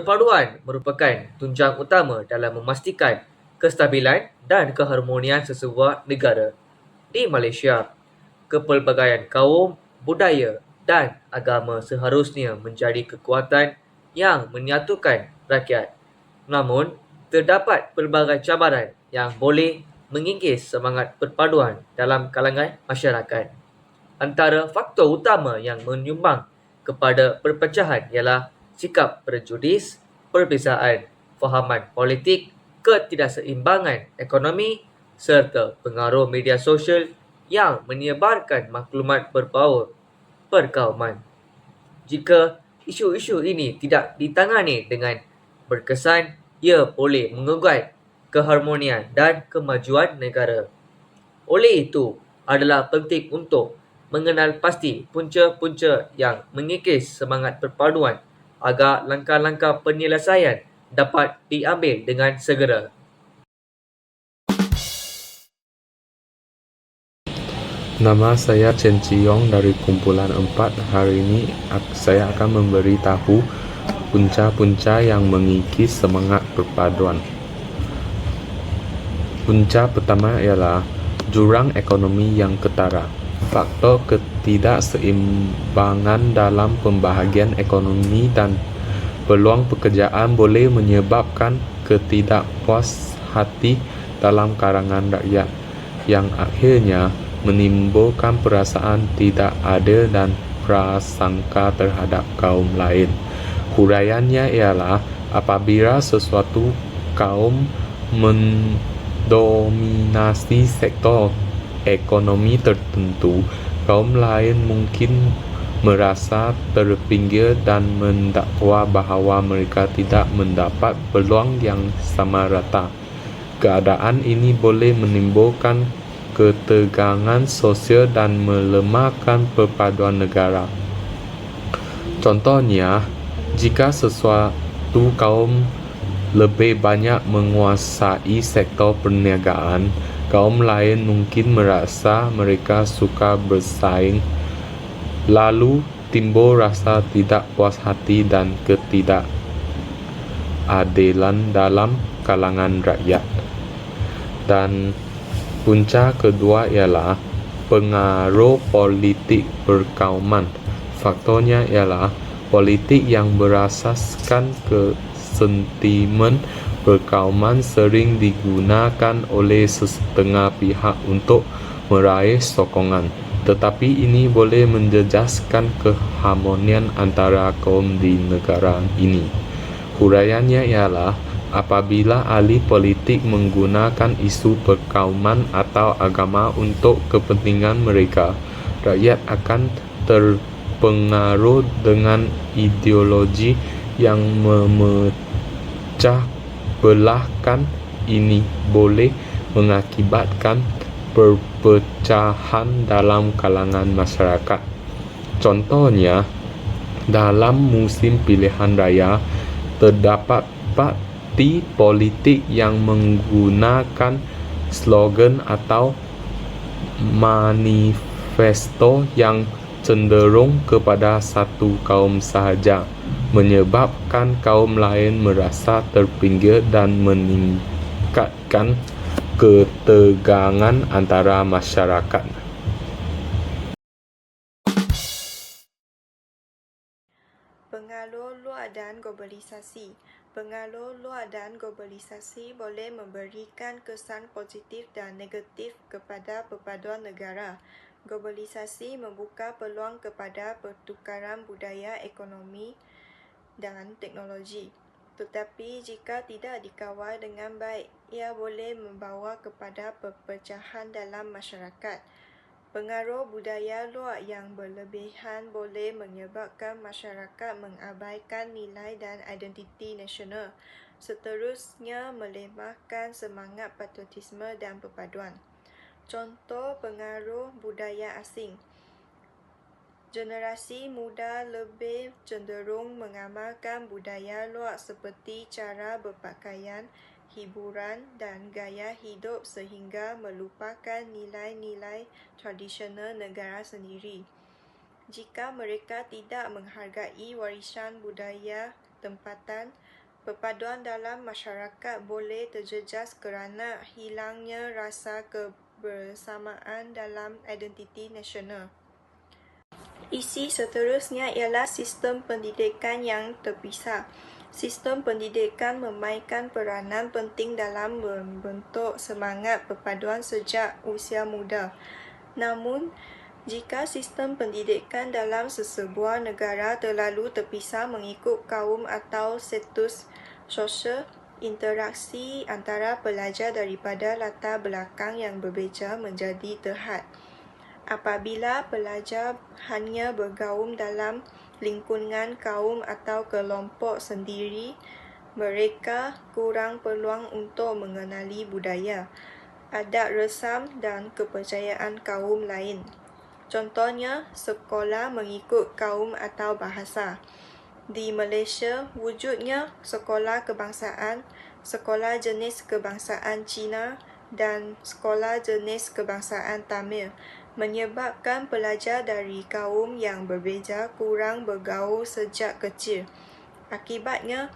Perpaduan merupakan tunjang utama dalam memastikan kestabilan dan keharmonian sesebuah negara. Di Malaysia, kepelbagaian kaum, budaya dan agama seharusnya menjadi kekuatan yang menyatukan rakyat. Namun, terdapat pelbagai cabaran yang boleh mengikis semangat perpaduan dalam kalangan masyarakat. Antara faktor utama yang menyumbang kepada perpecahan ialah sikap prejudis, perbezaan fahaman politik, ketidakseimbangan ekonomi serta pengaruh media sosial yang menyebarkan maklumat berbaur perkauman. Jika isu-isu ini tidak ditangani dengan berkesan, ia boleh mengugat keharmonian dan kemajuan negara. Oleh itu, adalah penting untuk mengenal pasti punca-punca yang mengikis semangat perpaduan agar langkah-langkah penyelesaian dapat diambil dengan segera. Nama saya Chen Chiyong dari kumpulan 4. Hari ini saya akan memberitahu punca-punca yang mengikis semangat perpaduan. Punca pertama ialah jurang ekonomi yang ketara. Faktor ketidakseimbangan dalam pembahagian ekonomi dan peluang pekerjaan boleh menyebabkan ketidakpuas hati dalam kalangan rakyat yang akhirnya menimbulkan perasaan tidak adil dan prasangka terhadap kaum lain. Huraiannya ialah apabila sesuatu kaum mendominasi sektor ekonomi tertentu, kaum lain mungkin merasa terpinggir dan mendakwa bahawa mereka tidak mendapat peluang yang sama rata. Keadaan ini boleh menimbulkan ketegangan sosial dan melemahkan perpaduan negara. Contohnya, jika sesuatu kaum lebih banyak menguasai sektor perniagaan, kaum lain mungkin merasa mereka suka bersaing, lalu timbul rasa tidak puas hati dan ketidakadilan dalam kalangan rakyat. Dan punca kedua ialah pengaruh politik perkauman. Faktornya ialah politik yang berasaskan ke sentimen perkauman sering digunakan oleh setengah pihak untuk meraih sokongan. Tetapi ini boleh menjejaskan keharmonian antara kaum di negara ini. Huraiannya ialah apabila ahli politik menggunakan isu perkauman atau agama untuk kepentingan mereka, rakyat akan terpengaruh dengan ideologi yang memecah belahkan ini boleh mengakibatkan perpecahan dalam kalangan masyarakat. Contohnya, dalam musim pilihan raya, terdapat parti politik yang menggunakan slogan atau manifesto yang cenderung kepada satu kaum sahaja, menyebabkan kaum lain merasa terpinggir dan meningkatkan ketegangan antara masyarakat. Pengaruh luar dan globalisasi Pengaruh luar dan globalisasi boleh memberikan kesan positif dan negatif kepada perpaduan negara. Globalisasi membuka peluang kepada pertukaran budaya, ekonomi dan teknologi. Tetapi jika tidak dikawal dengan baik, ia boleh membawa kepada perpecahan dalam masyarakat. Pengaruh budaya luar yang berlebihan boleh menyebabkan masyarakat mengabaikan nilai dan identiti nasional, seterusnya melemahkan semangat patriotisme dan perpaduan. Contoh pengaruh budaya asing Generasi muda lebih cenderung mengamalkan budaya luar seperti cara berpakaian, hiburan dan gaya hidup sehingga melupakan nilai-nilai tradisional negara sendiri. Jika mereka tidak menghargai warisan budaya tempatan, perpaduan dalam masyarakat boleh terjejas kerana hilangnya rasa kebersamaan dalam identiti nasional. Isi seterusnya ialah sistem pendidikan yang terpisah. Sistem pendidikan memainkan peranan penting dalam membentuk semangat perpaduan sejak usia muda. Namun, jika sistem pendidikan dalam sesebuah negara terlalu terpisah mengikut kaum atau status sosial, interaksi antara pelajar daripada latar belakang yang berbeza menjadi terhad. Apabila pelajar hanya bergaum dalam lingkungan kaum atau kelompok sendiri, mereka kurang peluang untuk mengenali budaya, adat resam dan kepercayaan kaum lain. Contohnya, sekolah mengikut kaum atau bahasa. Di Malaysia, wujudnya sekolah kebangsaan, sekolah jenis kebangsaan Cina dan sekolah jenis kebangsaan Tamil menyebabkan pelajar dari kaum yang berbeza kurang bergaul sejak kecil. Akibatnya,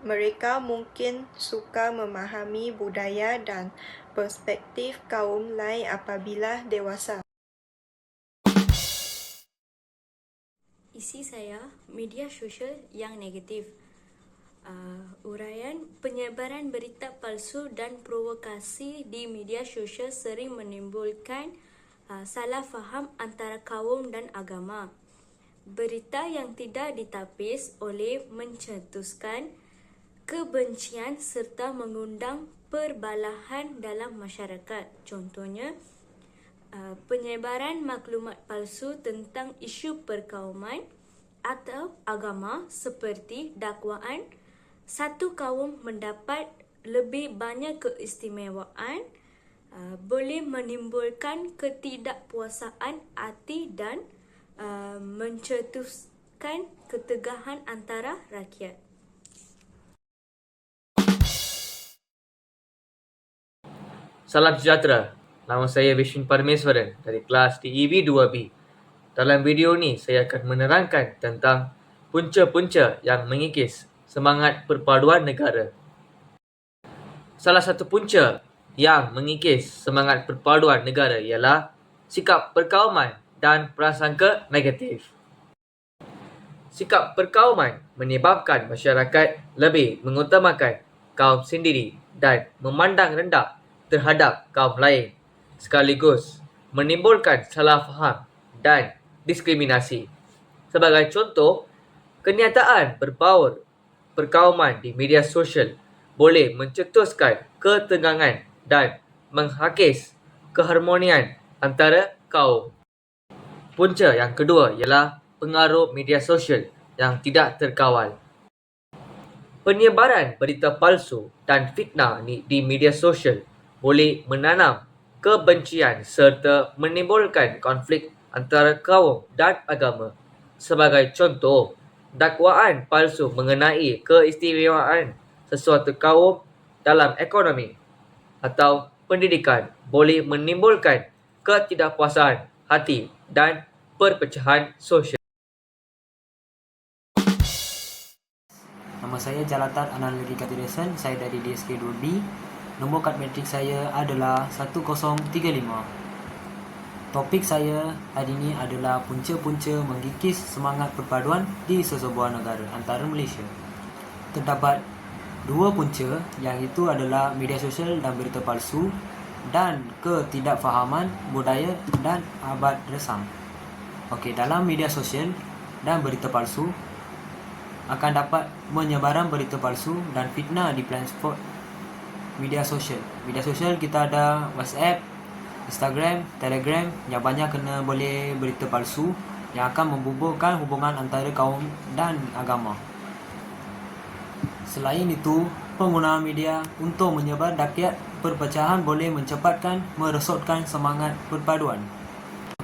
mereka mungkin suka memahami budaya dan perspektif kaum lain apabila dewasa. Isi saya, media sosial yang negatif. Uh, uraian penyebaran berita palsu dan provokasi di media sosial sering menimbulkan uh, salah faham antara kaum dan agama. Berita yang tidak ditapis oleh mencetuskan kebencian serta mengundang perbalahan dalam masyarakat. Contohnya, uh, penyebaran maklumat palsu tentang isu perkauman atau agama seperti dakwaan satu kaum mendapat lebih banyak keistimewaan uh, boleh menimbulkan ketidakpuasaan hati dan uh, mencetuskan ketegahan antara rakyat. Salam sejahtera. Nama saya Vishnu Parmeswaran dari kelas TEB 2B. Dalam video ni saya akan menerangkan tentang punca-punca yang mengikis semangat perpaduan negara. Salah satu punca yang mengikis semangat perpaduan negara ialah sikap perkauman dan prasangka negatif. Sikap perkauman menyebabkan masyarakat lebih mengutamakan kaum sendiri dan memandang rendah terhadap kaum lain sekaligus menimbulkan salah faham dan diskriminasi. Sebagai contoh, kenyataan berbaur perkauman di media sosial boleh mencetuskan ketegangan dan menghakis keharmonian antara kaum. Punca yang kedua ialah pengaruh media sosial yang tidak terkawal. Penyebaran berita palsu dan fitnah di media sosial boleh menanam kebencian serta menimbulkan konflik antara kaum dan agama. Sebagai contoh, dakwaan palsu mengenai keistimewaan sesuatu kaum dalam ekonomi atau pendidikan boleh menimbulkan ketidakpuasan hati dan perpecahan sosial. Nama saya Jalatan Analogi Katiresan, saya dari DSK 2B. Nombor kad matrik saya adalah 1035. Topik saya hari ini adalah punca-punca menggigis semangat perpaduan di sesebuah negara antara Malaysia. Terdapat dua punca yang itu adalah media sosial dan berita palsu dan ketidakfahaman budaya dan abad resam. Okey, dalam media sosial dan berita palsu akan dapat menyebaran berita palsu dan fitnah di platform media sosial. Media sosial kita ada WhatsApp, Instagram, Telegram yang banyak kena boleh berita palsu yang akan membuburkan hubungan antara kaum dan agama. Selain itu, penggunaan media untuk menyebar dakyat perpecahan boleh mencepatkan meresotkan semangat perpaduan.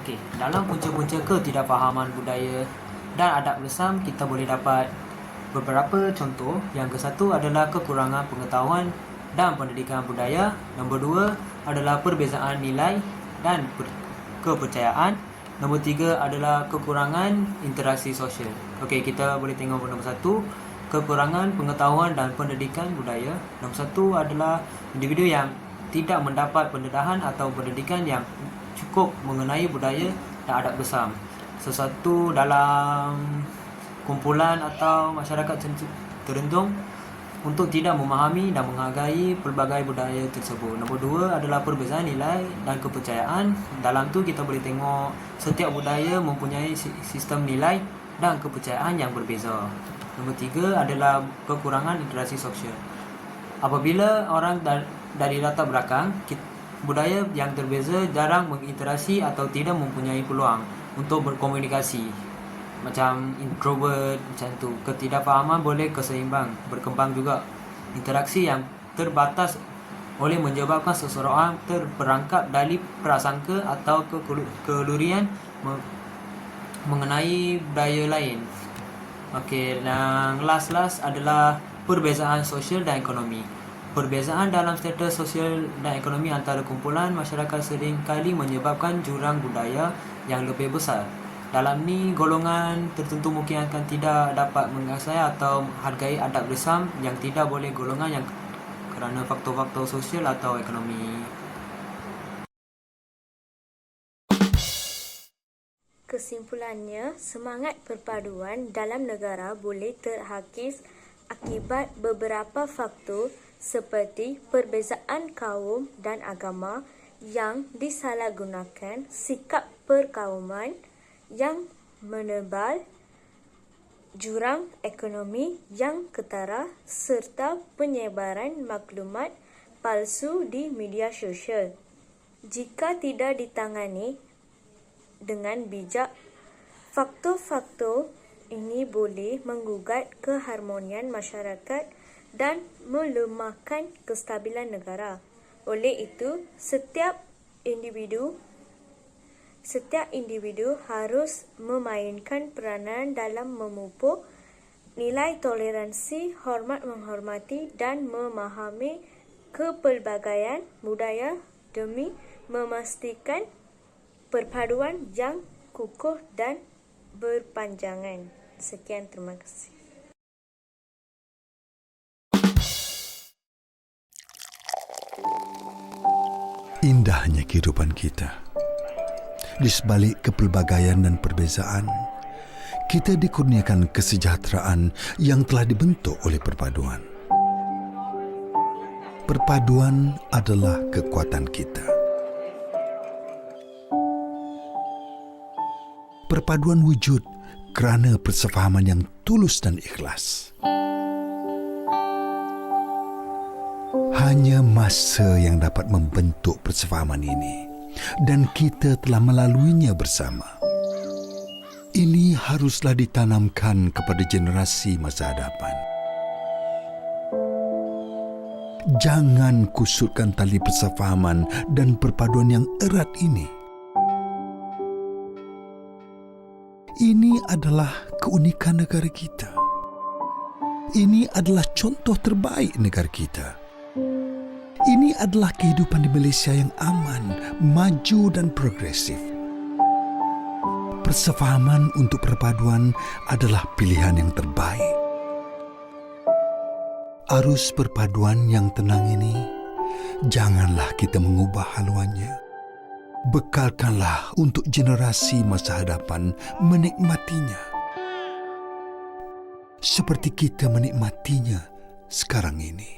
Okey, dalam punca-punca ketidakfahaman budaya dan adab resam kita boleh dapat beberapa contoh. Yang ke satu adalah kekurangan pengetahuan dan pendidikan budaya. Nombor dua adalah perbezaan nilai dan kepercayaan. Nombor tiga adalah kekurangan interaksi sosial. Okey, kita boleh tengok nombor satu. kekurangan pengetahuan dan pendidikan budaya. Nombor satu adalah individu yang tidak mendapat pendedahan atau pendidikan yang cukup mengenai budaya dan adat bersam. Sesuatu dalam kumpulan atau masyarakat tertentu untuk tidak memahami dan menghargai pelbagai budaya tersebut. Nombor dua adalah perbezaan nilai dan kepercayaan. Dalam tu kita boleh tengok setiap budaya mempunyai sistem nilai dan kepercayaan yang berbeza. Nombor tiga adalah kekurangan interaksi sosial. Apabila orang dari latar belakang budaya yang terbeza jarang berinteraksi atau tidak mempunyai peluang untuk berkomunikasi macam introvert macam tu ketidakfahaman boleh keseimbang berkembang juga interaksi yang terbatas boleh menyebabkan seseorang terperangkap dari prasangka atau kelurian mengenai budaya lain Okey, yang last-last adalah perbezaan sosial dan ekonomi. Perbezaan dalam status sosial dan ekonomi antara kumpulan masyarakat sering kali menyebabkan jurang budaya yang lebih besar. Dalam ni golongan tertentu mungkin akan tidak dapat mengasihi atau hargai adab bersam yang tidak boleh golongan yang kerana faktor-faktor sosial atau ekonomi. Kesimpulannya, semangat perpaduan dalam negara boleh terhakis akibat beberapa faktor seperti perbezaan kaum dan agama yang disalahgunakan, sikap perkauman, yang menebal, jurang ekonomi yang ketara serta penyebaran maklumat palsu di media sosial. Jika tidak ditangani dengan bijak, faktor-faktor ini boleh menggugat keharmonian masyarakat dan melemahkan kestabilan negara. Oleh itu, setiap individu setiap individu harus memainkan peranan dalam memupuk nilai toleransi, hormat menghormati dan memahami kepelbagaian budaya demi memastikan perpaduan yang kukuh dan berpanjangan. Sekian, terima kasih. Indahnya kehidupan kita. Di sebalik kepelbagaian dan perbezaan, kita dikurniakan kesejahteraan yang telah dibentuk oleh perpaduan. Perpaduan adalah kekuatan kita. Perpaduan wujud kerana persefahaman yang tulus dan ikhlas. Hanya masa yang dapat membentuk persefahaman ini dan kita telah melaluinya bersama. Ini haruslah ditanamkan kepada generasi masa hadapan. Jangan kusutkan tali persefahaman dan perpaduan yang erat ini. Ini adalah keunikan negara kita. Ini adalah contoh terbaik negara kita. Ini adalah kehidupan di Malaysia yang aman, maju dan progresif. Persefahaman untuk perpaduan adalah pilihan yang terbaik. Arus perpaduan yang tenang ini, janganlah kita mengubah haluannya. Bekalkanlah untuk generasi masa hadapan menikmatinya. Seperti kita menikmatinya sekarang ini.